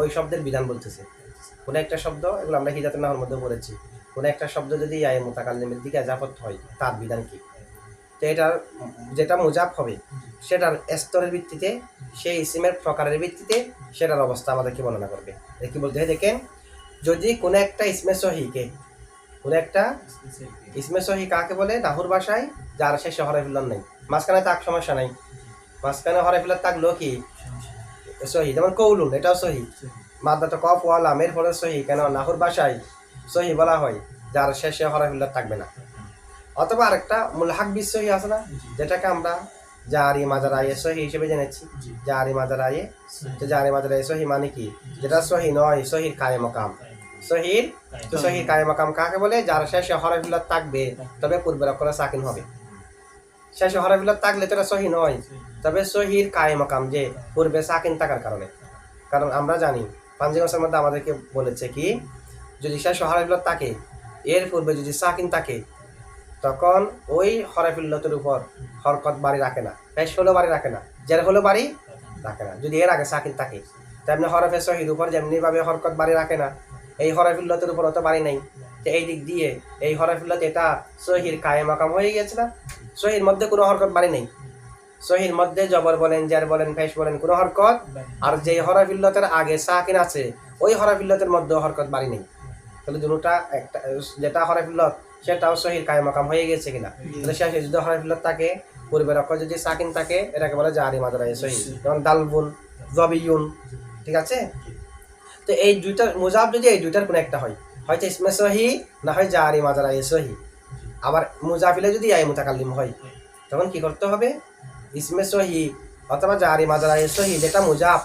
ওই শব্দের বিধান বলতেছে। কোনো একটা শব্দ, এগুলো আমরা হিজাতের নাহর মধ্যে পড়েছি। কোনো একটা শব্দ যদি ইয়ায়ে মুতাকাল্লিমের দিকে এজাফত হয়, তার বিধান কি? তো এটার যেটা মুজাব হবে, সেটার স্তরের ভিত্তিতে, সেই ইসিমের প্রকারের ভিত্তিতে সেটার অবস্থা আমাদেরকে বর্ণনা করবে। কি বলতে হয় দেখেন, যদি কোনো একটা ইসমে সহিকে কোনো একটা ইসমে সহি কাকে বলে? নাহুর ভাষায় যার শেষে হরফিল্লার নেই। মাঝখানে তাক সমস্যা নাই। মাঝখানে হরফিল্লার থাকল কি সহি যেমন কৌলুন এটাও সহি। মাদ্দাটা কফ ওয়ালা আমের ফলে সহি কেন নাহুর ভাষায় সহি বলা হয় যার শেষে হরফিল্লার থাকবে না। অথবা আরেকটা মুলহাক বিসহি আছে না? যেটাকে আমরা জারি মাজারায়ে সহি হিসেবে জেনেছি। জারি মাজারায়ে তো জারি মাজারায়ে সহি মানে কি? যেটা সহি নয় সহির কায়ে মকাম। সহির তো সহির কায়ে মকাম কাকে বলে? যার শেষে হরফিল্লার থাকবে তবে পূর্বের অক্ষরে সাকিন হবে। শেষে হরফিল্লার থাকলে তো এটা সহি নয়। তবে সহির কায়ে মকাম যে পূর্বে সাকিন থাকার কারণে। কারণ আমরা জানি পাঞ্জিগসের মধ্যে আমাদেরকে বলেছে কি, যদি সে হরফিল্লার থাকে, এর পূর্বে যদি সাকিন থাকে, তখন ওই হরফিল্লতের উপর হরকত বাড়ি রাখে না পেশ হলো বাড়ি রাখে না, জের হলো বাড়ি রাখে না। যদি এর আগে সাকিন থাকে, তেমনি হরফে সহির উপর যেমনিভাবে হরকত বাড়ি রাখে না, এই হরফিল্লতের উপর অত বাড়ি নেই। তো এই দিক দিয়ে এই হরফিল্লত এটা সহির কায়ে মাকাম হয়ে গেছে না? সহির মধ্যে কোনো হরকত বাড়ি নেই। সহির মধ্যে জবর বলেন, জের বলেন ফেস বলেন, কোনো হরকত? আর যে হরফিল্লতের আগে সাকিন আছে, ওই হরফিল্লতের মধ্যে হরকত বাড়ি নেই। তাহলে দুটা একটা, যেটা হরফিল্লত, সেটাও সহির কায়ে মাকাম হয়ে গেছে কিনা? তাহলে শেষে যদি হরফিল্লত থাকে পূর্বের অক্ষর যদি সাকিন থাকে, এটাকে বলে জারি মাদারাই সহি। যেমন দালবুন জবিউন, ঠিক আছে? তো এই দুইটার মুজাব যদি এই দুইটার কোনো একটা হয় হয়তো ইসমে সহি, না হয় জারি মাদারাই সহি। আবার মুজাফিলে যদি আই মুতাকাল্লিম হয়, তখন কি করতে হবে? ইসমে সহি অথবা জারি মাদারাই সহি যেটা মুজাফ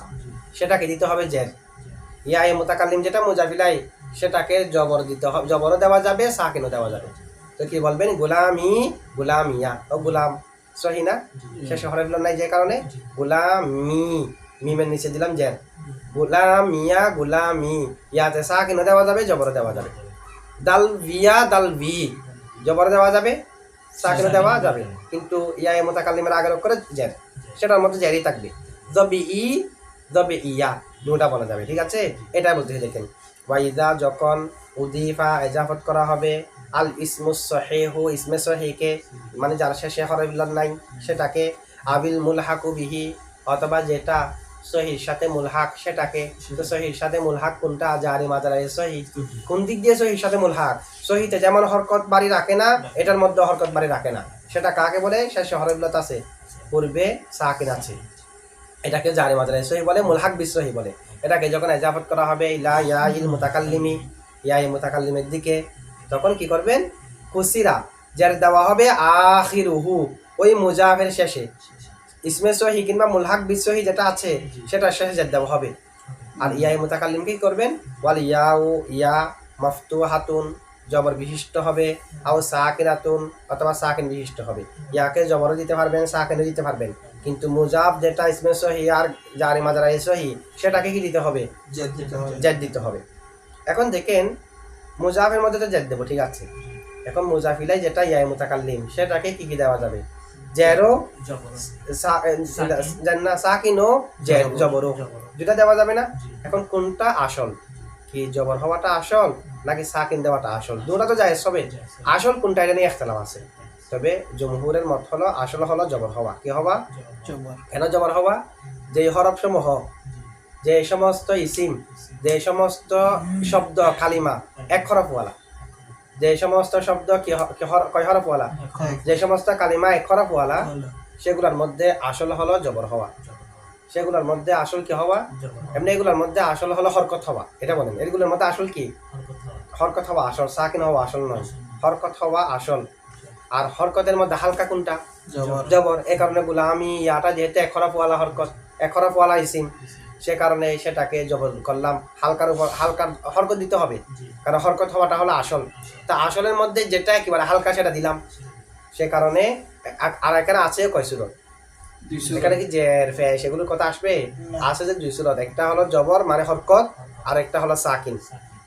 সেটাকে দিতে হবে জের। ইয়া এ মুতাকাল্লিম যেটা মুজাফিলাই সেটাকে জবর দিতে হবে জবরও দেওয়া যাবে সাকিনও দেওয়া যাবে। তো কি বলবেন? গোলামি গোলামিয়া। ও গোলাম সহি না? শেষে হরে নাই যে কারণে? গোলামি মিমের নিচে দিলাম জের। গোলামিয়া গোলামি। ইয়াতে সাকিনও দেওয়া যাবে জবরও দেওয়া যাবে। দাল ভিয়া দাল ভি জবর দেওয়া যাবে সাকিনও দেওয়া যাবে। কিন্তু ইয়া এ মোতাকাল্লিমের আগের করে জের সেটার মধ্যে জেরই থাকবে। জবি ই জবে ইয়া দুটা বলা যাবে ঠিক আছে? এটা বলতে দেখেন। ওয়াইদা যখন উদিফা এজাফত করা হবে আল ইসমুস সহেহু ইসমে সহিকে মানে যার শেষে হরফিল্লার নাই সেটাকে আবিল মুলহাকু বিহি অথবা যেটা সহির সাথে মুলহাক সেটাকে। তো সহির সাথে মুলহাক কোনটা? জারি মাজারাই সহি কোন দিক দিয়ে সহির সাথে মুলহাক সহিতে যেমন হরকত বাড়ি রাখে না এটার মধ্যে হরকত বাড়ি রাখে না। সেটা কাকে বলে? শেষে হরফিল্লত আছে। পূর্বে সাকিন আছে। এটাকে জারি মাজারাই সহি বলে মুলহাক বিসহি বলে। এটাকে যখন এজাফত করা হবে ইলা ইয়া ইল মুতাকাল্লিমি ইয়া ইল মুতাকাল্লিমের দিকে তখন কি করবেন? কুসিরা যার দেওয়া হবে আখিরুহু ওই মুজাফের শেষে। ইসমে সহি কিংবা মুলহাক বিসহি যেটা আছে সেটা শেষে যার দেওয়া হবে। আর ইয়া মুতাকাল্লিম কি করবেন? ওয়াল ইয়াউ ইয়া মফতু হাতুন জবর বিশিষ্ট হবে। আও সাকিনাতুন অথবা সাকিন বিশিষ্ট হবে। ইয়াকে জবরও দিতে পারবেন সাকিনও দিতে পারবেন। কিন্তু মুজাব যেটা ইসমে সহি আর জারি মাজারা সহি সেটাকে কি দিতে হবে? জেদ দিতে হবে। এখন দেখেন মুজাফের মধ্যে তো জেদ দেবো ঠিক আছে? এখন মুজাফিলাই যেটা ইয়াই মুতাকাল্লিম সেটাকে কি কি দেওয়া যাবে? জেরো জান্না সাকিনো। জের জবরও দুটা দেওয়া যাবে না? এখন কোনটা আসল? কি জবর হওয়াটা আসল নাকি সাকিন দেওয়াটা আসল? দুটা তো যায় সবে। আসল কোনটা এটা নিয়ে একতলাফ আছে। তবে জমহুরের মত হলো আসল হলো জবর হওয়া। কি হওয়া? কেন জবর হওয়া? যে হরফ সমূহ যে সমস্ত ইসিম যে সমস্ত শব্দ কালিমা এক হরফওয়ালা। যে সমস্ত শব্দ কয় হরফওয়ালা? যে সমস্ত কালিমা এক হরফওয়ালা সেগুলোর মধ্যে আসল হলো জবর হওয়া। সেগুলোর মধ্যে আসল কি হওয়া? এমনি এগুলোর মধ্যে আসল হলো হরকত হওয়া। এটা বলেন। এগুলোর মধ্যে আসল কি? হরকত হওয়া। আসল সাকিন হওয়া আসল নয়। হরকত হওয়া আসল। আর হরকতের মধ্যে হালকা কোনটা? জবর। এ কারণে গুলামি ইয়াটা যেহেতু এক হরফওয়ালা হরকত এক হরফওয়ালা ইসিম। সে কারণে সেটাকে জবর করলাম হালকার উপর হালকার হরকত দিতে হবে। কারণ হরকত হওয়াটা হলো আসল। তা আসলের মধ্যে যেটা একেবারে হালকা সেটা দিলাম। সে কারণে আর এখানে আছে কয় সুরত? এখানে কি জের ফে সেগুলোর কথা আসবে? আছে যে দুই সুরত। একটা হলো জবর মানে হরকত আর একটা হলো সাকিন।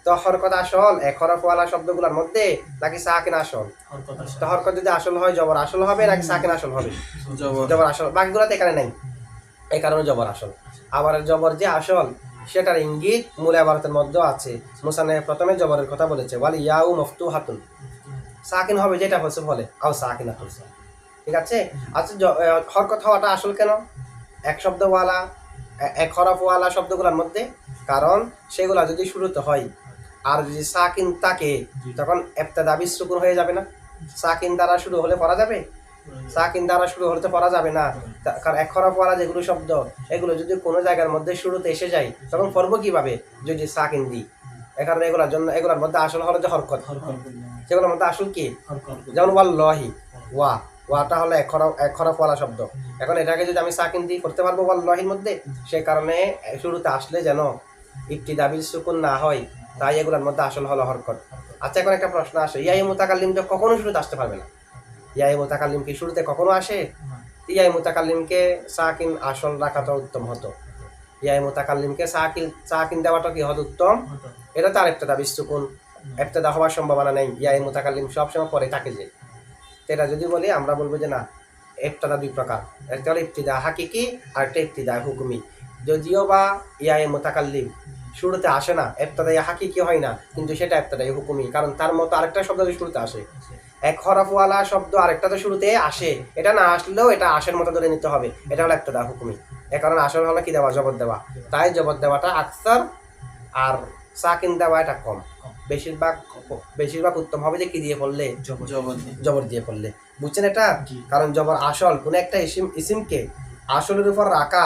তো হরকত আসল এক হরফওয়ালা শব্দগুলোর মধ্যে নাকি সাকিন আসল। তো হরকত যদি আসল হয় জবর আসল হবে নাকি সাকিন আসল হবে? জবর। জবর আসল। বাকিগুলোতে এখানে নাই। এই কারণে জবর আসল। আবার জবর যে আসল সেটার ইঙ্গিত মূল আবারতের মধ্যেও আছে। মুসানে প্রথমে জবরের কথা বলেছে ওয়াল ইয়াউ মফতু হাতুন সাকিন হবে যেটা হচ্ছে বলে আও সাকিন হাতুন ঠিক আছে? আচ্ছা হরকত হওয়াটা আসল কেন? এক শব্দওয়ালা এক হরফওয়ালা শব্দগুলোর মধ্যে? কারণ সেগুলা যদি শুরুতে হয় আর যদি সাকিন তাকে তখন একটা দাবি সুকুন হয়ে যাবে না। সাকিন দ্বারা শুরু হলে পড়া যাবে? সাকিন দ্বারা শুরু হলে তো পড়া যাবে না। কারণ এক হরফওয়ালা যেগুলো শব্দ এগুলো যদি কোনো জায়গার মধ্যে শুরুতে এসে যায় তখন পড়ব কীভাবে যদি সাকিন দিই? এ কারণে এগুলোর জন্য এগুলোর মধ্যে আসল হলো যে হরকত। হরকত সেগুলোর মধ্যে আসল কি? যেমন ওয়াল্লাহি ওয়া ওয়াটা হলো এক হরফ এক হরফওয়ালা শব্দ। এখন এটাকে যদি আমি সাকিন দিই করতে পারব ওয়াল্লাহির মধ্যে সে কারণে শুরুতে আসলে যেন ইবতিদাবিল সুকুন না হয় তাই এগুলোর মধ্যে আসল হলো হরকত। আচ্ছা এখন একটা প্রশ্ন আসে ইয়াই মুতাকাল্লিম তো কখনো শুরুতে আসতে পারবে না। ইয়াই মুতাকাল্লিম কি শুরুতে কখনো আসে? ইয়াই মুতাকাল্লিমকে সাকিন আসল রাখাটা উত্তম হতো। ইয়াই মুতাকাল্লিমকে সাকিন সাকিন দেওয়াটা কি হতো উত্তম? এটা তো আরেকটা দাবি সুকুন। একটা হওয়ার সম্ভাবনা নেই। ইয়াই মুতাকাল্লিম সবসময় পরে থাকে যে। এটা যদি বলি আমরা বলব যে না একটা দুই প্রকার। একটা হলো ইফতিদা হাকিকি আর একটা ইফতিদা হুকুমি। যদিও বা ইয়াই মুতাকাল্লিম শুরুতে আসে না এফতাদাই হাকিকি হয় না কিন্তু সেটা এফতাদাই হুকুমি। কারণ তার মতো আরেকটা শব্দ শুরুতে আসে এক হরফওয়ালা শব্দ আরেকটা তো শুরুতে আসে। এটা না আসলেও এটা আসের মতো ধরে নিতে হবে। এটা হলো একটা হুকুমি। এ কারণে আসল হলো কি দেওয়া? জবর দেওয়া। তাই জবর দেওয়াটা আকসার আর সাকিন দেওয়া এটা কম। বেশিরভাগ বেশিরভাগ উত্তম হবে যে কি দিয়ে পড়লে? জবর দিয়ে। পড়লে। বুঝছেন এটা। কারণ জবর আসল কোনো একটা ইসিম ইসিমকে আসলের উপর রাখা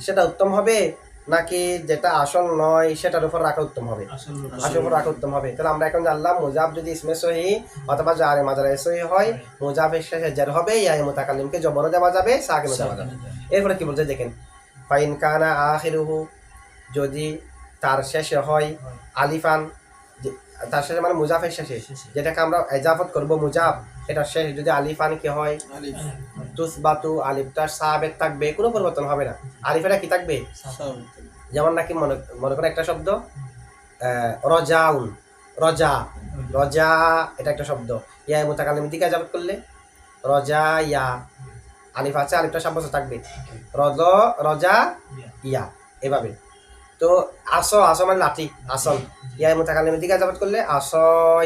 সেটা উত্তম হবে? নাকি যেটা আসল নয় সেটার উপর রাখা উত্তম হবে? আসল উপর রাখা উত্তম হবে। তাহলে আমরা এখন জানলাম মুজাব যদি ইসমে সহি অথবা জারে মাজারে সহি হয় মুজাবের শেষে জের হবে ইয়াই মুতাকাল্লিমকে জবরও দেওয়া যাবে সাকিনও দেওয়া যাবে। এরপরে কি বলছে দেখেন ফাইন কানা আখিরুহু যদি তার শেষে হয় আলিফান তার শেষে মানে মুজাফের শেষে। যেটাকে আমরা এজাফত করব মুজাব। এটা শেষ। যদি আলিফান কি হয় আলিফ। তুস বাতু আলিফটা সাবেক থাকবে কোনো পরিবর্তন হবে না। আলিফেটা কি থাকবে? যেমন নাকি মনে মনে করেন একটা শব্দ রজাউন রজা। রজা এটা একটা শব্দ। ইয়া মুতাকাল্লিম দিকে এজাফত করলে রজা ইয়া। আলিফ আছে আলিফটা সাব্যস্ত থাকবে। রজ রজা ইয়া এভাবে। তো আস আস মানে লাঠি আসল। ইয়া মুতাকাল্লিমের দিকে এজাফত করলে আস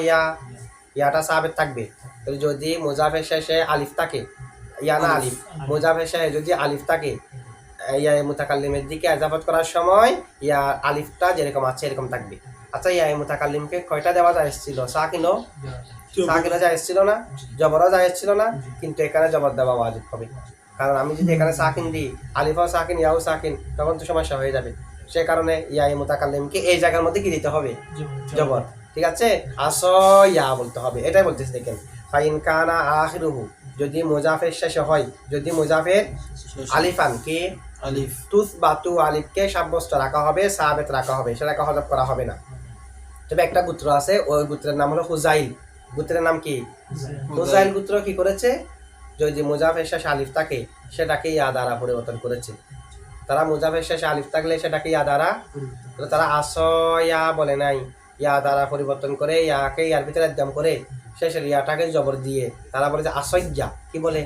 ইয়া। ইয়াটা সাবেত থাকবে। যদি মুজাফের শেষে আলিফ থাকে ইয়া না আলিফ মুজাফের শেষে যদি আলিফ থাকে ইয়া মুতাকাল্লিমের দিকে এজাফত করার সময় ইয়া আলিফটা যেরকম আছে এরকম থাকবে। আচ্ছা ইয়া মুতাকাল্লিমকে কয়টা দেওয়া যায় এসেছিল? সাকিনও? সাকিনও যা এসেছিল না? জবরও যা এসেছিল না? কিন্তু এখানে জবর দেওয়া ওয়াজিব হবে। কারণ আমি যদি এখানে সাকিন দিই আলিফাও সাকিন ইয়াও সাকিন তখন তো সমস্যা হয়ে যাবে। সে কারণে ইয়া মুতাকাল্লিমকে এই জায়গার মধ্যে কি দিতে হবে? জবর। ঠিক আছে? আস ইয়া বলতে হবে এটাই বলতেছি দেখেন। ফাইন কানা আখিরুহু যদি মুজাফের শেষে হয় যদি মুজাফের আলিফান কি? আলিফ। তুস বা তু আলিফকে সাব্যস্ত রাখা হবে সাবেত রাখা হবে সেটাকে হজব করা হবে না। তবে একটা গোত্র আছে ওই গোত্রের নাম হলো হুজাইল। গোত্রের নাম কি? হুজাইল। গোত্র কি করেছে? যদি মুজাফের শেষে আলিফ থাকে সেটাকে ইয়া দ্বারা পরিবর্তন করেছে। তারা মুজাফের শেষে আলিফ থাকলে সেটাকে ইয়া দ্বারা তারা আসয়া বলে নাই। ইয়া দ্বারা পরিবর্তন করে ইয়াকে ইয়ার ভিতরে একদম করে শেষের ইয়াটাকে জবর দিয়ে তারা বলে যে আসইয়া কি বলে?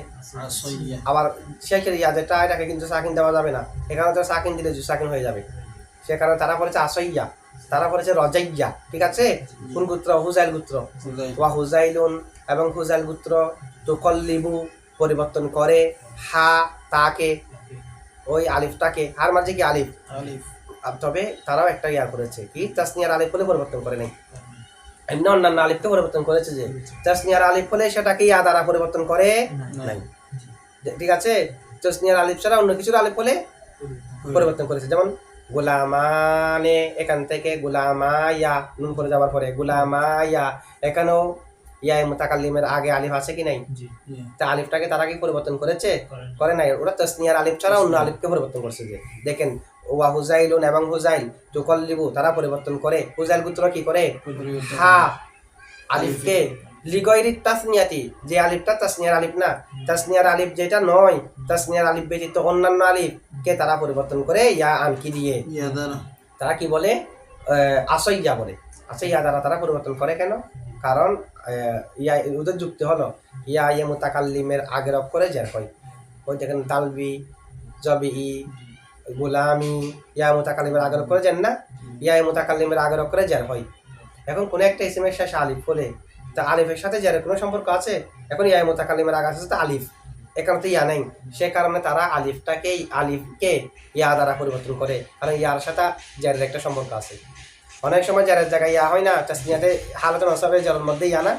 আবার শেখের ইয়া যেটা এটাকে কিন্তু সাকিন দেওয়া যাবে না। এখানে তো সাকিন দিলে সাকিন হয়ে যাবে। সে কারণে তারা বলেছে আসইয়া তারা বলেছে রজাইয়া ঠিক আছে? কোন গুত্র? হুজাইল গোত্র। ওয়া হুজাইলুন এবং হুজাইল গোত্র তুকল্লিবু পরিবর্তন করে হা তাকে ওই আলিফটাকে। আর মাঝে কি আলিফ? আলিফ। তবে তারাও একটা ইয়া করেছে কি? তাসনিয়ার আলিফ বলে পরিবর্তন করে নাই। অন্য অন্যান্য আলিফকে পরিবর্তন করেছে যে তাসনিয়ার আলিফ হলে সেটাকে ইয়া দ্বারা পরিবর্তন করে নাই। ঠিক আছে? তসনিয়ার আলিফ ছাড়া অন্য কিছুর আলিফ বলে পরিবর্তন করেছে। যেমন গোলামানে এখান থেকে গোলামায়া নুন করে যাওয়ার পরে গোলামায়া এখানেও ইয়াই মুতাকাল্লিমের আগে আলিফ আছে কি নাই? তা আলিফটাকে তারা কি পরিবর্তন করেছে? করে নাই। ওরা তসনিয়ার আলিফ ছাড়া অন্য আলিফকে পরিবর্তন করছে যে। দেখেন ওয়া হুজাইলুন এবং হুজাইল তুকল্লিবু তারা পরিবর্তন করে। হুজাইল গোত্র কি করে? হা আলিফকে। লিগয়রি তাসনিয়াতি যে আলিফটা তাসনিয়ার আলিফ না তাসনিয়ার আলিফ যেটা নয় তাসনিয়ার আলিফ ব্যতীত অন্যান্য আলিফকে তারা পরিবর্তন করে ইয়া আনকি দিয়ে। ইয়া তারা কি বলে? আসইয়া বলে। আসইয়া দ্বারা তারা পরিবর্তন করে কেন? কারণ ইয়া ওদের যুক্তি হলো ইয়া ইয়ে মুতাকাল্লিমের আগের অক্ষরে জের হয়। ওই দেখেন তালবি জবি গোলামি ইয়া মোতাকালিমের আগের করে যান না? ইয়া মোতাকালিমের আগর করে যার হয়। এখন কোনো একটা ইসিমের শেষে আলিফ হলে তা আলিফের সাথে যার কোনো সম্পর্ক আছে? এখন ইয়া মোতাকালিমের আগার আছে তো আলিফ। এখানে তো ইয়া নেই। সে কারণে তারা আলিফটাকেই আলিফকে ইয়া দ্বারা পরিবর্তন করে। কারণ ইয়ার সাথে যার একটা সম্পর্ক আছে। অনেক সময় জারের জায়গায় ইয়া হয় না তাসনিয়াতে হালতে নসাবে জলের মধ্যে ইয়া না।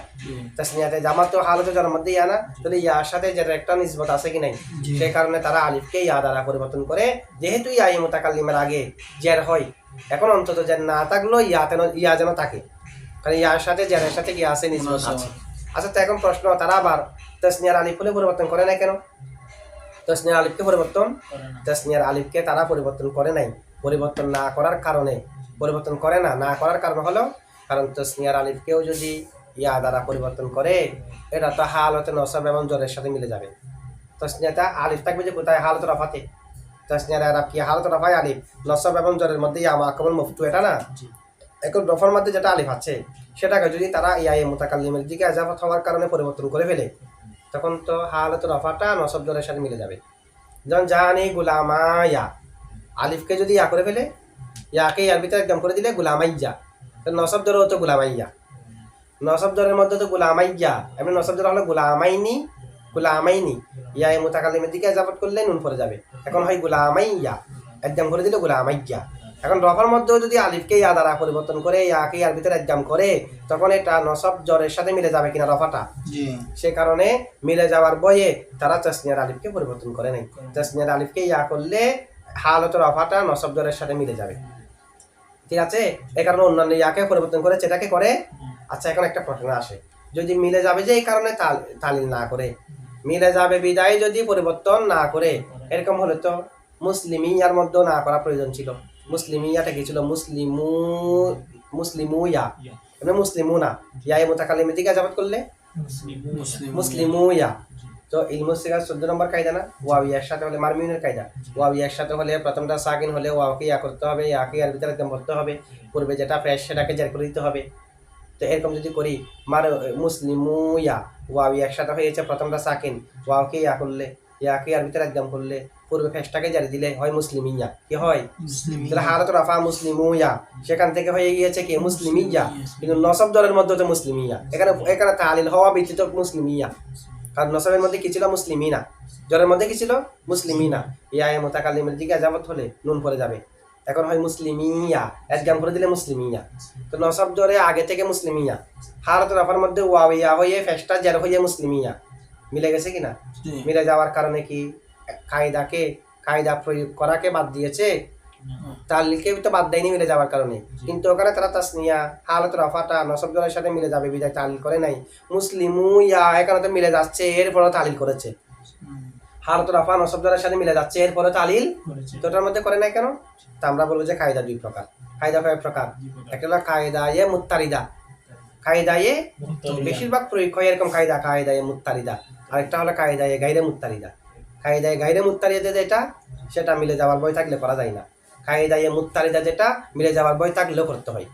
তাসনিয়াতে জামাত তো হালতে জলের মধ্যে ইয়া না তাহলে ইয়ার সাথে জারের একটা নিসবত আছে কি নাই। সে কারণে তারা আলিফকে ইয়া দ্বারা পরিবর্তন করে যেহেতু ইয়া মুতাকাল্লিমের আগে জের হয় এখন অন্তত জের না থাকলেও ইয়া যেন ইয়া যেন থাকে। কারণ ইয়ার সাথে জেরের সাথে কি আছে নিসবত আছে। আচ্ছা তো এখন প্রশ্ন তারা আবার তসনিয়ার আলিফ হলে পরিবর্তন করে না কেন? তসনিয়ার আলিফকে পরিবর্তন তসনিয়ার আলিফকে তারা পরিবর্তন করে নাই। পরিবর্তন না করার কারণে পরিবর্তন করে না না করার কারণ হলো কারণ তসনিয়ার আলিফকেও যদি ইয়া দ্বারা পরিবর্তন করে এটা তো হালতে নসব এবং জ্বরের সাথে মিলে যাবে। তসনিয়াটা আলিফ থাকবে যে কোথায়? হালত রফাতে। তসনিয়ার আরব কি? হালত রফায় আলিফ। নসব এবং জ্বরের মধ্যে ইয়া মাকবল মুফতু এটা না? এখন রফার মধ্যে যেটা আলিফ আছে সেটাকে যদি তারা ইয়া এ মুতাকাল্লিমের দিকে আজাফত হওয়ার কারণে পরিবর্তন করে ফেলে তখন তো হালত রফাটা নসব জ্বরের সাথে মিলে যাবে। যেমন জানি গুলামায়া আলিফকে যদি ইয়া করে ফেলে ইয়াকে ইয়ার ভিতরে একদম করে দিলে গুলামাইয়া তো নসব হতো গুলামাইয়া নসব জ্বরের মধ্যে তো গুলামাইয়া এমনি নসব জ্বর হলো গুলামাইনি গুলামাইনি। ইয়া এ মুতাকাল্লিমের দিকে আজাফত করলে নুন পড়ে যাবে। এখন হয় গুলামাইয়া একদম করে দিলে গুলামাইয়া এখন রফার মধ্যেও যদি আলিফকে ইয়া দ্বারা পরিবর্তন করে ইয়াকে ইয়ার ভিতরে একদম করে তখন এটা নসব জ্বরের সাথে মিলে যাবে কিনা রফাটা সে কারণে মিলে যাওয়ার বয়ে তারা তাসনিয়ার আলিফকে পরিবর্তন করে নাই। তাসনিয়ার আলিফকে ইয়া করলে হালত রফাটা নসব জ্বরের সাথে মিলে যাবে। ঠিক আছে? এই কারণে অন্যান্য ইয়াকে পরিবর্তন করে সেটাকে করে আচ্ছা এখন একটা প্রশ্ন আসে। যদি মিলে যাবে যে এই কারণে তাল- তালিল না করে মিলে যাবে বিদায় যদি পরিবর্তন না করে এরকম হলে তো মুসলিমিয়ার মধ্যেও না করা প্রয়োজন ছিল। মুসলিমিয়াটা কি ছিল? মুসলিমু মুসলিমু ইয়া। মানে মুসলিমু না। ইয়া মোতাকালিমের দিকে আজাবাত করলে? মুসলিম মুসলিমু ইয়া। তো ইলমু সিগার চোদ্দ নম্বর কায়দা না? ওয়াও ইয়ার সাথে হলে মারমিউনের কায়দা। ওয়াও ইয়ার সাথে হলে প্রথমটা সাকিন হলে ওয়াওকে ইয়া করতে হবে ইয়াকে ইয়ার ভিতরে একদম ভরতে হবে। পূর্বে যেটা ফ্রেশ সেটাকে জার করে দিতে হবে। তো এরকম যদি করি মার মুসলিমু ইয়া ওয়াও ইয়ার সাথে হয়েছে প্রথমটা সাকিন ওয়াওকে ইয়া করলে ইয়াকে ইয়ার ভিতরে একদম করলে পূর্বে ফ্রেশটাকে জারি দিলে হয় মুসলিম ইয়া। কি হয়? হারত রাফা মুসলিমু ইয়া। সেখান থেকে হয়ে গিয়েছে কি? মুসলিম ইয়া। কিন্তু নসব দলের মধ্যে তো মুসলিম ইয়া। এখানে এখানে তালিল হওয়া ব্যতীত মুসলিম ইয়া। কারণ নসবের মধ্যে কি ছিল? মুসলিমিনা। জ্বরের মধ্যে কি ছিল? মুসলিমিনা। ইয়া এ মোতাকালিমের দিকে যাবত হলে নুন পড়ে যাবে। এখন হয় মুসলিমিয়া। একজাম করে দিলে মুসলিমিয়া। তো নসব জ্বরে আগে থেকে মুসলিমিয়া। হারত রাফার মধ্যে ওয়াবিয়া হয়ে ফেস্টা জের হয়ে মুসলিমিয়া। মিলে গেছে কিনা মিলে যাওয়ার কারণে কি? কায়দাকে কায়দা প্রয়োগ করাকে বাদ দিয়েছে? তালিকে তো বাদ দেয়নি মিলে যাওয়ার কারণে। কিন্তু ওখানে তারা তাসনিয়া হালত রফাটা নসব জনের সাথে মিলে যাবে বিদায় তালিল করে নাই। মুসলিমু ইয়া এখানে তো মিলে যাচ্ছে এরপরও তালিল করেছে। হালত রফা নসব জনের সাথে মিলে যাচ্ছে এরপরে তালিল তো ওটার মধ্যে করে নাই কেন? তা আমরা বলব যে কায়দা দুই প্রকার। কায়দা কয় প্রকার। একটা হলো কায়দায়ে মুত্তারিদা। কায়দায়ে বেশিরভাগ প্রয়োগ হয় এরকম কায়দা কায়দায়ে মুত্তারিদা। আরেকটা হলো কায়দায়ে গাইরে মুত্তারিদা। কায়দায়ে গাইরে মুত্তারিদা যেটা সেটা মিলে যাওয়ার বই থাকলে করা যায় না। কায়দায়ে মুত্তারিদা যেটা মিলে যাওয়ার বই থাকলেও করতে হয়।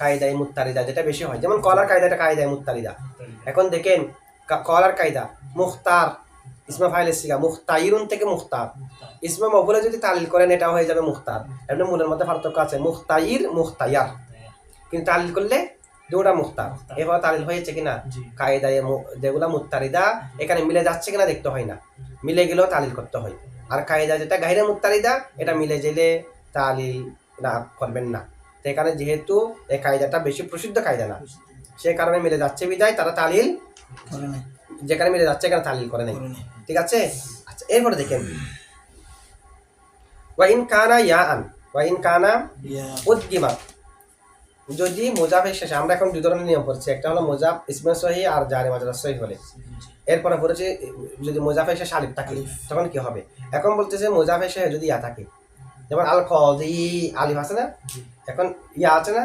কায়দায়ে মুত্তারিদা যেটা বেশি হয়। যেমন কলার কায়দাটা কায়দায়ে মুত্তারিদা। এখন দেখেন কলার কায়দা মুখতার ইসমা ফাইলের সিগা মুখতাইরুন থেকে মুখতার। ইসমা মফুলে যদি তালিল করেন এটা হয়ে যাবে মুখতার। এমনি মূলের মধ্যে পার্থক্য আছে মুখতাইর মুখতায়ার কিন্তু তালিল করলে দুটা মুখতার। এবার তালিল হয়েছে কিনা? কায়দায় যেগুলা মুত্তারিদা এখানে মিলে যাচ্ছে কিনা দেখতে হয় না। মিলে গেলেও তালিল করতে হয়। আর কায়দা যেটা গাইরে মুত্তারিদা এটা মিলে গেলে তালিল না করবেন না। তো এখানে যেহেতু এই কায়দাটা বেশি প্রসিদ্ধ কায়দা না সে কারণে মিলে যাচ্ছে বিদায় তারা তালিল যেখানে মিলে যাচ্ছে এখানে তালিল করে নেই ঠিক আছে? আচ্ছা এরপরে দেখেন। ওয়াইন কানা ইয়া আন ওয়াইন কানা উদ্গিমাত যদি মোজাফের শেষে আমরা এখন দুই ধরনের নিয়ম করছি একটা হলো মোজাফ ইসমে সহি আর জারে মাজরা সহি হলে। এরপরে পড়েছে যদি মোজাফের শেষে আলিফ থাকে তখন কি হবে? এখন বলতেছে মোজাফের শেষে যদি ইয়া থাকে। যেমন আল কদি আলিফ আছে না? এখন ইয়া আছে না?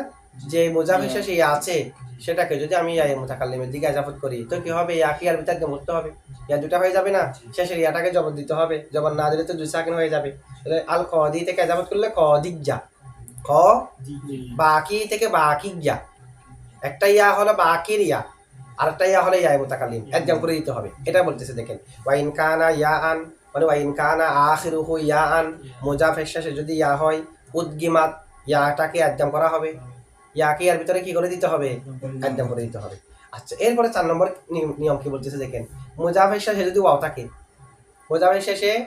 যে মুজাফির শেষে ইয়া আছে সেটাকে যদি আমি ইয়া মুতাকাল্লিমের দিকে আজাফত করি তো কি হবে? ইয়া কি আর ভিতরে করতে হবে ইয়া দুটা হয়ে যাবে না? শেষের ইয়াটাকে জবর দিতে হবে। জবর না দিলে তো দুই সাকিন হয়ে যাবে। তাহলে আল কদি থেকে আজাফত করলে কদিজ্জা ক বাকি থেকে বাকি যা একটা ইয়া হলো বাকির ইয়া আরেকটা ইয়া হলো ইয়া মুতাকাল্লিম। একদম করে দিতে হবে। এটা বলতেছে দেখেন। ওয়াইন কানা ইয়া আন মানে ওয়াইন কানা আখিরুহু ইয়া আন মুজাফের শেষে যদি ইয়া হয় উদ্গিমাত ইয়াটাকে একদম করা হবে। ইয়াকে ইয়ার ভিতরে কি করে দিতে হবে? একদম করে দিতে হবে। আচ্ছা এরপরে চার নম্বর নিয়ম- কি বলতেছে দেখেন? মুজাফের শেষে যদি ওয়াও থাকে। মুজাফের শেষে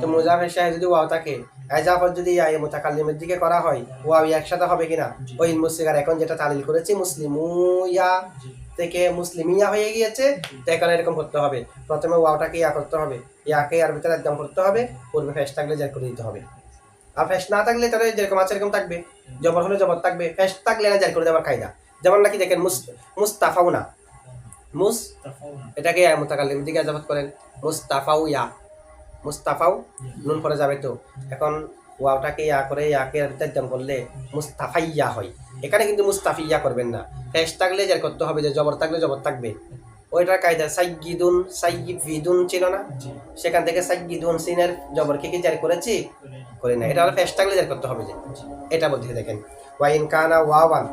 তো মুজাফের শেষে যদি ওয়াও থাকে। এজাফর যদি ইয়া মুতাকাল্লিমের দিকে করা হয় ওয়াও ইয়া একসাথে হবে কিনা? ওই মুসলিগার এখন যেটা তালিল করেছি মুসলিমুয়া থেকে মুসলিমিয়া হয়ে গিয়েছে তো এখন এরকম করতে হবে। প্রথমে ওয়াওটাকে ইয়া করতে হবে। ইয়াকে আর ভিতরে একদম করতে হবে পূর্বে ফেস থাকলে জের করে দিতে হবে। আর ফেস না থাকলে তাহলে যেরকম আছে এরকম থাকবে। জবর হলে জবর থাকবে ফেস থাকলে না জের করে দেওয়ার কায়দা। যেমন নাকি দেখেন মুস মুস্তাফাউনা। মুস এটাকে মুতাকাল্লিম দিকে আজাবাত করেন। মুস্তাফাউ ইয়া মুস্তাফাউ নুন পরে যাবে তো। এখন ওয়াওটাকে ইয়া করে ইয়াকে আর একদম করলে মুস্তাফাইয়া হয়। এখানে কিন্তু মুস্তাফিয়া করবেন না। ফেস থাকলে যার করতে হবে যে জবর থাকলে জবর থাকবে। ওইটার কায়দা সাইগিদুন সাইগিদুন ছিল না? সেখান থেকে সাইগিদুন সিনের জবরকে কি জারি করেছি? করি না এটা হলো ফেস থাকলে জারি করতে হবে যে। এটা বলতে দেখেন। ওয়াইন কানা ওয়াওয়ান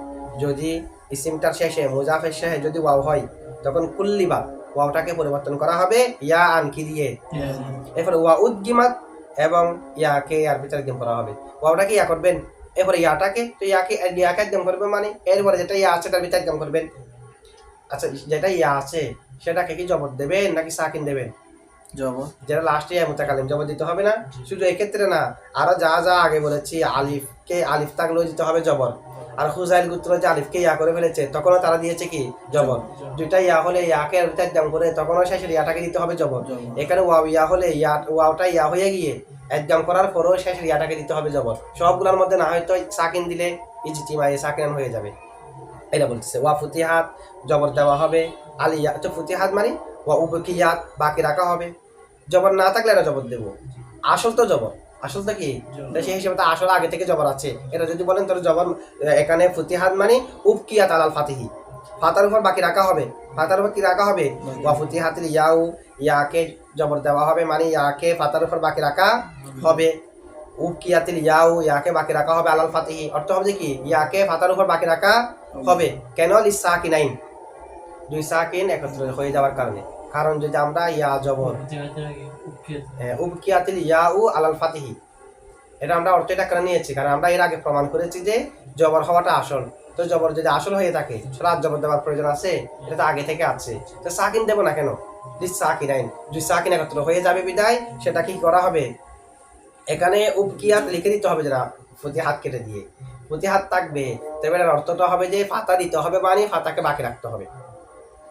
যদি ইসিমটার শেষে মুজাফের শেষে যদি ওয়াও হয় তখন কুল্লিবাদ ওয়াওটাকে পরিবর্তন করা হবে। ইয়া আন কি দিয়ে? এরপরে ওয়া উদ্গিমাত এবং ইয়াকে আর ভিতরে একদম করা হবে। ওয়াওটাকে ইয়া করবেন? এরপরে ইয়াটাকে তো ইয়াকে ইয়াকে একদম করবেন মানে? এরপরে যেটা ইয়া আছে তার ভিতরে একদম করবেন। আচ্ছা যেটা ইয়া আছে সেটাকে কি জবর দেবেন নাকি সাকিন দেবেন? জব যেটা লাস্টে ইয়া মুতাকালিম জবর দিতে হবে না? শুধু এক্ষেত্রে না আরও যা যা আগে বলেছি আলিফকে আলিফ থাকলেও দিতে হবে জবর আর হুজাইল গুত্র যে আলিফকে ইয়া করে ফেলেছে তখনও তারা দিয়েছে কি? জবর দুইটা ইয়া হলে ইয়াকে একদম করে তখনও শেষের ইয়াটাকে দিতে হবে জবর এখানে ওয়াও ইয়া হলে ইয়া ওয়াওটা ইয়া হয়ে গিয়ে একদম করার পরেও শেষের ইয়াটাকে দিতে হবে জবর সবগুলোর মধ্যে না হয়তো সাকিন দিলে ইজিতিমাই সাকিন হয়ে যাবে। এটা বলতেছে ওয়া ফুতিহাত জবর দেওয়া হবে আলিয়া তো ফুতিহাত মানে ওয়া উবকিয়াত বাকি রাখা হবে। জবর না থাকলে এটা জবর দেবো। আসল তো জবর। আসল তো কি সেই হিসেবে তো আসল আগে থেকে জবর আছে। এটা যদি বলেন তাহলে জবর এখানে ফুতিহাত মানে উবকিয়াত আলাল ফাতিহি। ফাতার উপর বাকি রাখা হবে। ফাতার উপর কি রাখা হবে? ওয়া ফুতিহাতিল ইয়াউ ইয়াকে জবর দেওয়া হবে মানে ইয়াকে ফাতার উপর বাকি রাখা হবে। উবকিয়াতিল ইয়াউ ইয়াকে বাকি রাখা হবে আলাল ফাতিহি। অর্থ হবে কি? ইয়াকে ফাতার উপর বাকি রাখা হবে। কেন লিসাকিনাইন দুই সাকিন একত্র হয়ে যাওয়ার কারণে। কারণ যদি আমরা ইয়া জবর হ্যাঁ, ইয়া ইয়াউ আলাল ফাতিহি। এটা আমরা অর্থ এটা করে নিয়েছি? কারণ আমরা এর আগে প্রমাণ করেছি যে জবর হওয়াটা আসল। তো জবর যদি আসল হয়ে থাকে রাত জবর দেওয়ার প্রয়োজন আছে এটা তো আগে থেকে আছে। তো সাকিন দেবো না কেন? দিস সাকিনাইন দুই সাকিন একত্র হয়ে যাবে বিদায় সেটা কি করা হবে? এখানে উপকিয়াত লিখে দিতে হবে যারা প্রতি হাত কেটে দিয়ে। প্রতি হাত থাকবে তবে এর অর্থটা হবে যে ফাতা দিতে হবে মানে ফাতাকে বাকি রাখতে হবে।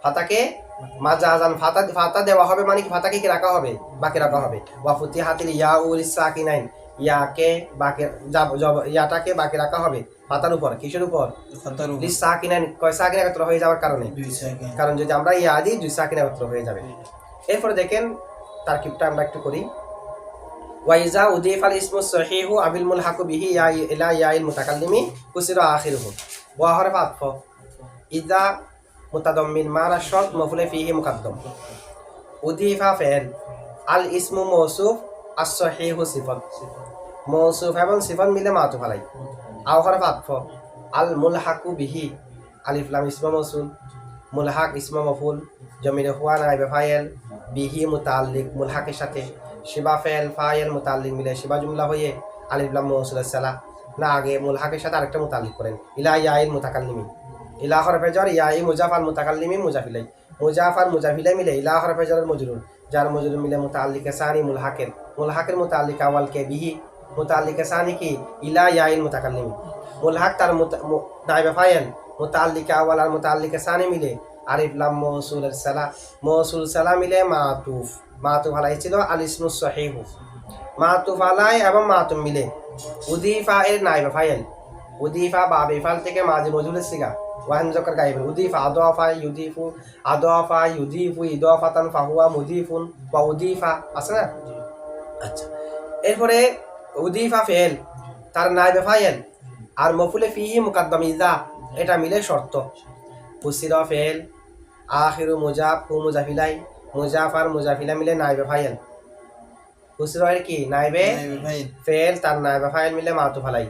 ফাতাকে মাজা আজান ফাতা ফাতা দেওয়া হবে মানে কি? ফাতাকে কি রাখা হবে? বাকি রাখা হবে। ওয়া ফুতি হাতিল ইয়া উল সাকিনাইন ইয়াকে বাকি যাব- ইয়াটাকে বাকি রাখা হবে ফাতার উপর। কিসের উপর? সাকিনাইন কয় সাকিন একত্র হয়ে যাওয়ার কারণে। কারণ যদি আমরা ইয়া দিই দুই সাকিন একত্র হয়ে যাবে। এরপরে দেখেন তারকিবটা আমরা একটু করি। ওয়াইজা উদিফ আল ইসমু সহিহু আবিল মুল হাকু বিহি ইলা ইয়াইল মুতাকাল্লিমি কুসিরা আখিরহু ওয়া হরফ আতফ ইদা মুতাদাম্মিন মারা শর্ত মফুলে ফিহি মুকাদ্দম উদিফা ফেল আল ইসমু মৌসুফ আস সহিহু সিফত মৌসুফ এবং সিফত মিলে মাতু ফালাই আও হরফ আতফ আল মুল হাকু বিহি আলিফ লাম ইসমু মৌসুল মুলহাক ইসমু মফুল জমিরে হুয়া নাইবে ফাইল বিহি মুতাল্লিক মুলহাকের সাথে শিবা ফেল ফাইল মুতাল্লিক মিলে শিবা জুমলা হয়ে আলিফ লাম মৌসুল না, আগে মুলহাকের সাথে আরেকটা মুতাল্লিক করেন। ইলা ইয়াইল মুতাকাল্লিমি ইলা হরফে জর ইয়াই মুজাফ আল মুতাকাল্লিমি মুজাফিলাই। মুজাফ আর মুজাফিলাই মিলে ইলা হরফে জরের মজরুর। যার মজরুর মিলে মুতাল্লিকে সানি মুলহাকের মুলহাকের মুতাল্লিক আওয়াল কে বিহি। মুতাল্লিকে সানি কি? ইলা ইয়াইল মুতাকাল্লিমি মুলহাক তার নাইবে ফাইল মুতাল্লিকা আওয়াল আর মুতাল্লিকা সানি মিলে আরিফ লাম মৌসুলের সালা মৌসুল সালা মিলে মাতুফ। মাতুফ ছিল আল ইসমুস সহিহু। মাতুফ এবং মাতুম মিলে। উদিফা এর নাইবে ফাইল। উদিফা বা বেফাল থেকে মাঝে মজুলের সিগা। ওয়াহিন জকর গাইবেন। উদিফা আদোয়াফা ইউদিফু আদোয়াফা ইউদিফু ইদোয়াফাতান ফাহুয়া মুদিফুন বা উদিফা, আছে না? আচ্ছা। এরপরে উদিফা ফেল, তার নাইবে ফাইল। আর মফুলে ফিহি মুকাদ্দাম ইজা এটা মিলে শর্ত। কুসির ফেল, আখিরু মুজাফ, হু মুজাফিলাই। মুজাফ আর মুজাফিলা মিলে নাইবে ফাইল। কুসির এর কি? নাইবে ফেল তার নাইবে ফাইল মিলে মাতু ফালাই।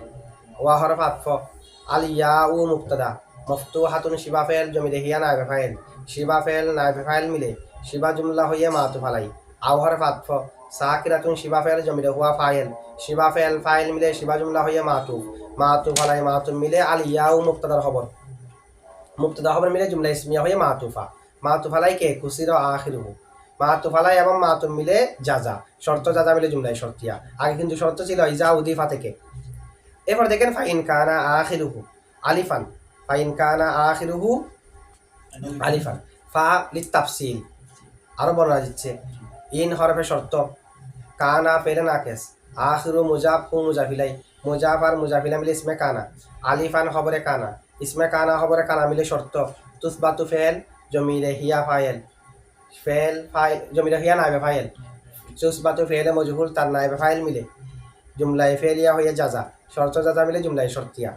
ওয়া হরফ আতফ। আল ইয়া উ মুক্তদা মফতু হাতুন শিবা ফেল জমিরে হিয়া নাইবে ফাইল। শিবা ফেল নাইবে ফাইল মিলে শিবা জুমলা হইয়ে মাতু ফালাই। আও হরফ আতফ। সাকিরাতুন শিবা ফেল জমিরে হুয়া ফাইল। শিবা ফেল ফাইল মিলে শিবা জুমলা হইয়ে মাতু মাতু ফালাই মাতু মিলে আল ইয়া উ মুক্তদার খবর। মুক্তদা খবর মিলে জুমলা ইসমিয়া হয়ে মাতুফা মাতুফালাই কে কুসির আখিরুহু। মাতুফালাই এবং মাতুম মিলে যা যা। শর্ত জাজা মিলে জুমলাই শর্তিয়া। আগে কিন্তু শর্ত ছিল ইজা উদিফা থেকে। এরপর দেখেন ফাইন কানা আখিরুহু। আলিফান। ফাইন কানা আখিরুহু আলিফান। ফা লিত তাফসিল আরও বর্ণনা দিচ্ছে। ইন হরফে শর্ত। কানা ফেরে নাকেস আখিরু মুজাফ হু মুজাফিলাই। মুজাফ আর মুজাফিলা মিলে ইসমে কানা। আলিফান খবরে কানা। ইসমে কানা খবরে কানা মিলে শর্ত। তুসবাতু ফেল জমিরে হিয়া ফাইল ফেল ফাইল জমিরে হিয়া নাইবে ফাইল তুসবাতু ফেলে মজহুল তার নাইবে ফাইল মিলে জুমলাই ফেলিয়া হইয়া জাজা শর্ত যাজা মিলে জুমলাই শর্তিয়া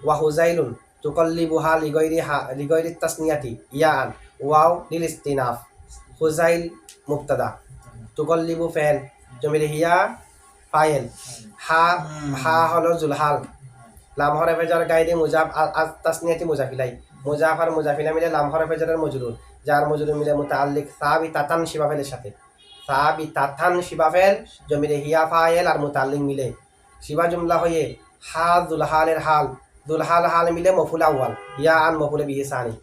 ওয়া হুজাইলুন তুকল্লিবুহা লিগৈরি হা লিগৈরি তাসনিয়াতি ইয়ান ওয়াও লিল ইস্তিনাফ হুজাইল মুক্তাদা তুকল্লিবু ফেল জমিরে হিয়া ফাইল হা হা হলো জুলহাল লাম হরে ফেজার গাইডে মুজাফ আজ তাসনিয়াতি মুজাফিলাই। মুজাফ আর মুজাফিলা মিলে লাম হরে ফেজারের মজরুর যার মজরুর মিলে মুতাআল্লিক সাবি তাতান শিবাফেলের সাথে। সাবি তাতান শিবাফেল জমিরে হিয়া ফাইল আর মুতাআল্লিক মিলে। শিবা জুমলা হয়ে হা দুলহালের হাল দুলহাল হাল মিলে মফুল আউয়াল ইয়া আন মফুলে বিহি সানি।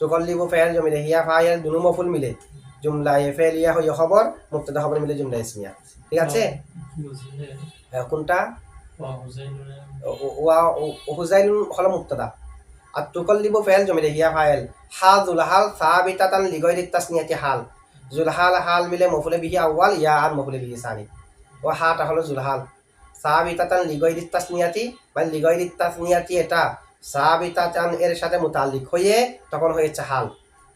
তুকল্লিবু ফেল জমিরে হিয়া ফাইল দুনু মফুল মিলে। জুমলা এ ফেল ইয়া হয়ে খবর মুক্তদা খবর মিলে জুমলা ইসমিয়া ঠিক আছে? আহ, কোনটা? ওয়া হুজাইল হলো মুক্তদা। আর তুকল্লিবু ফেল জমিরে হিয়া ফাইল। হা জুলহাল সাবিতাতান লিগৈরি তাসনিয়াতি হাল। জুলহাল হাল মিলে মফুলে বিহি আউয়াল ইয়া আর মফুলে বিহি সানি ও হাটা হলো জুলহাল। সাবিতাতান লিগৈরি তাসনিয়াতি মানে লিগৈরি তাসনিয়াতি এটা সাবিতাতান এর সাথে মুতাল্লিক হয়ে তখন হয়েছে হাল।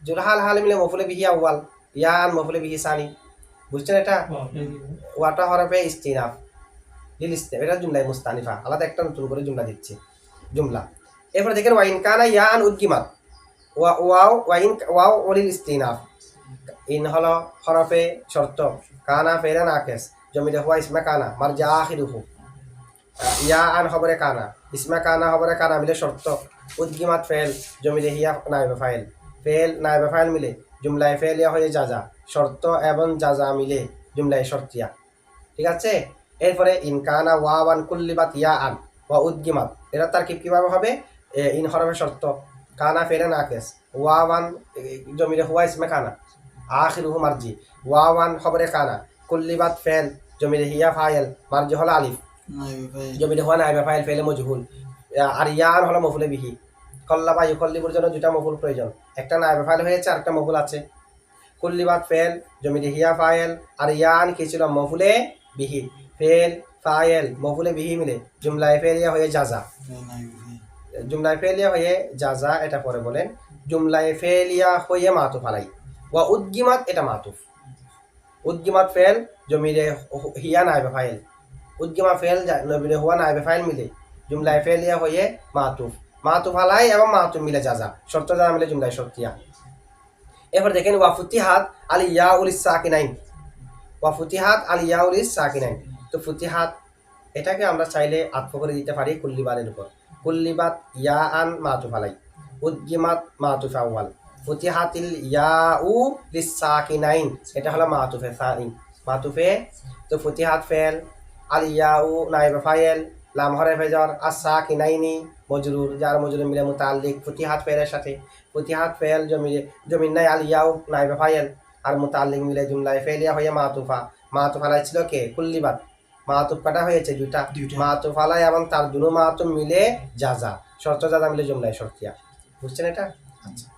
জুলহাল হাল মিলে মফুলে বিহি আউয়াল ইয়া আর মফুলে বিহি সানি বুঝছেন এটা? ওয়াটা হরফে ইস্তিনাফ লিল ইস্তিনাফ এটা জুমলাই মুস্তানিফা। আলাদা একটা নতুন করে জুমলা দিচ্ছে। জুমলা। এরপরে দেখেন, ওয়াইন কানা ইয়া আন উদ্গিমাত। ওয়া, ওয়াও, ওয়াইন, ওয়াও ওলিল ইস্তিনাফ। ইন হলো হরফে শর্ত। কানা ফেরা নাকেস। জমিলে হুয়া ইসমা কানা। মার মারজা আখিরুহু। ইয়া আন খবরে কানা। ইসমা কানা খবরে কানা মিলে শর্ত। উদ্গিমাত ফেল জমিলে হিয়া নাইবে ফাইল। ফেল নাইবে ফাইল মিলে। জুমলায় ফেল ইয়া হয়ে যাজা শর্ত এবং যাজা মিলে জুমলায় শর্তিয়া ঠিক আছে? এরপরে ইনকানা ওয়া ওয়ান কুল্লিবাত ইয়া আন ওয়া উদ্গিমাত এটা তার কি কীভাবে হবে? ইন হরফে শর্ত। কানা ফেরে নাকেস ওয়া ওয়ান জমিরে হুয়া ইসমে কানা আখিরুহু মারজি। ওয়া ওয়ান খবরে কানা কুল্লিবাত ফেল। জমিরে হিয়া ফাইল মারজি হলো আলিফ জমিরে হুয়া নাইবে ফাইল ফেলে মজহুল আর ইয়ান হলো মফুলে বিহি কল্লা বা ইউকল্লিবুর জন্য দুটা মফুল প্রয়োজন। একটা নাইবে ফাইল হয়েছে আর একটা মফুল আছে। কুল্লিবাত ফেল। জমিরে হিয়া ফাইল আর ইয়ান কি ছিল? মফুলে বিহি। ফেল ফায়েল মফুলে বিহি মিলে জুমলায় ফেলিয়া হয়ে যাজা। জুমলায় ফেলিয়া হয়ে যাজা এটা পরে বলেন। জুমলায় ফেলিয়া হয়ে মাতুফ আলাই। ওয়া উদ্গিমাত এটা মাতুফ। উদ্গিমাত ফেল জমিরে হিয়া নাইবে ফাইল উদ্গিমা ফেল নবিরে হুয়া নাইবে ফাইল মিলে। জুমলায় ফেলিয়া হয়ে মাতুফ। মাতুফ আলাই এবং মাতুফ মিলে যাজা। শর্ত জানা মিলে জুমলায় শর্তিয়া। এরপর দেখেন ওয়া ফুতিহাত আল ইয়া উল সাকিনাইন। ওয়া ফুতিহাত আল ইয়া উল সাকিনাইন। তো ফুতিহাত এটাকে আমরা চাইলে আত্ম করে দিতে পারি কুল্লিবারের উপর। কুল্লিবাত ইয়া আন মাতুফ আলাই উদ্গিমাত মাতুফ আউয়াল ফুতিহাতিল ইয়া উ লিসাকিনাইন এটা হলো মাতুফে সানি মাতুফে, তো ফুতিহাত ফেল, আল ইয়া উ নাইবে ফাইল লাম হরে ফেজর, আসা কিনাইনি মজরুর, যার মজরুর মিলে মুতাল্লিক ফুতিহাত ফেলের সাথে। ফুতিহাত ফেল জমিরে জমিন নাই আল ইয়াউ নাইবে ফাইল আর মুতাল্লিক মিলে জুমলায় ফেলিয়া হয়ে মাতুফা। মাতুফালাই ছিল কে? কুল্লিবাত। মাতুফ কাটা হয়েছে? দুইটা। মাহাতুব ফালাই এবং তার দুনো মাহাতুব মিলে যা যা। শর্ত যা মিলে জমলাই শর্তিয়া বুঝছেন এটা? আচ্ছা।